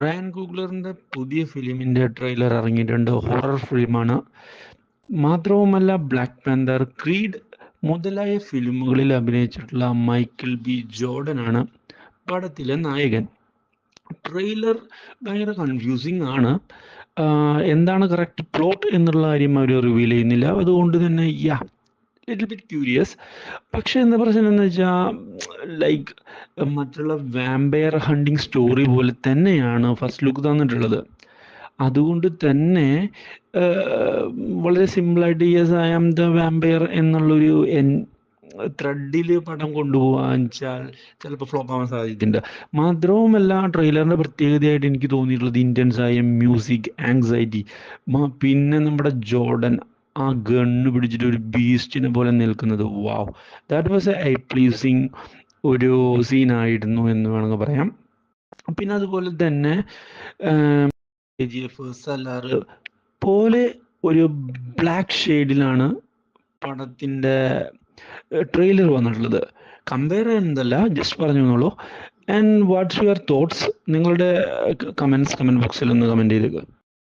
Ryan ഗൂഗ്ലറിന്റെ പുതിയ ഫിലിമിന്റെ trailer ഇറങ്ങിയിട്ടുണ്ട്. Horror ഫിലിമാണ് മാത്രവുമല്ല ബ്ലാക്ക് പാന്തർ ക്രീഡ് മുതലായ ഫിലിമുകളിൽ അഭിനയിച്ചിട്ടുള്ള മൈക്കിൾ ബി ജോർഡൻ ആണ് പടത്തിലെ നായകൻ. ട്രെയിലർ ഭയങ്കര കൺഫ്യൂസിങ് ആണ്. എന്താണ് കറക്റ്റ് പ്ലോട്ട് എന്നുള്ള കാര്യം അവർ റിവീൽ ചെയ്യുന്നില്ല. അതുകൊണ്ട് തന്നെ യാ ലിറ്റിൽ ബിറ്റ് ക്യൂരിയസ് പക്ഷെ എന്താ പ്രശ്നം എന്ന് വെച്ചാൽ ലൈക്ക് മറ്റുള്ള വാമ്പയർ ഹണ്ടിങ് സ്റ്റോറി പോലെ തന്നെയാണ് ഫസ്റ്റ് ലുക്ക് തന്നിട്ടുള്ളത്. അതുകൊണ്ട് തന്നെ വളരെ സിമ്പിളായിട്ട് yes I am the vampire എന്നുള്ളൊരു എൻ ത്രെഡിൽ പടം കൊണ്ടുപോകാൻ വെച്ചാൽ ചിലപ്പോൾ ഫ്ലോപ്പ് ആവാൻ സാധ്യതയുണ്ട്. മാത്രവുമല്ല ട്രെയിലറിന്റെ പ്രത്യേകതയായിട്ട് എനിക്ക് തോന്നിയിട്ടുള്ളത് ഇന്ത്യൻസ് ആയ മ്യൂസിക് ആങ്സൈറ്റി പിന്നെ നമ്മുടെ ജോർഡൻ ആ ഗണ്ണ് പിടിച്ചിട്ട് ഒരു ബീസ്റ്റിനെ പോലെ നിൽക്കുന്നത്. Wow that was a pleasing ഒരു സീനായിരുന്നു എന്ന് വേണമെങ്കിൽ പറയാം. പിന്നെ അതുപോലെ തന്നെ ജി എഫ് സലാർ പോലെ ഒരു ബ്ലാക്ക് ഷെയ്ഡിലാണ് പടത്തിന്റെ ട്രെയിലർ വന്നിട്ടുള്ളത്. കമ്പയർ ചെയ്യുന്നതല്ല ജസ്റ്റ് പറഞ്ഞു തന്നോളൂ. ആൻഡ് വാട്ട്സ് യുവർ തോട്ട്സ് നിങ്ങളുടെ കമൻസ് കമന്റ് ബോക്സിൽ ഒന്ന് കമന്റ് ചെയ്തേക്കുക